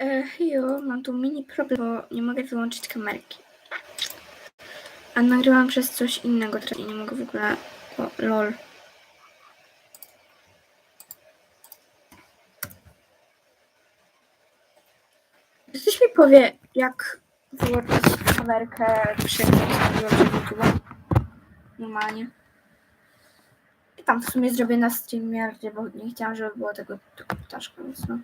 E, mam tu mini problem, bo nie mogę wyłączyć kamerki. A nagrywam przez coś innego, teraz nie mogę w ogóle... O, lol. Czy mi powie, jak wyłączyć kamerkę przy YouTube'a? Normalnie. I tam w sumie zrobię na StreamYardzie, bo nie chciałam, żeby było tego, tego ptaszka, więc no.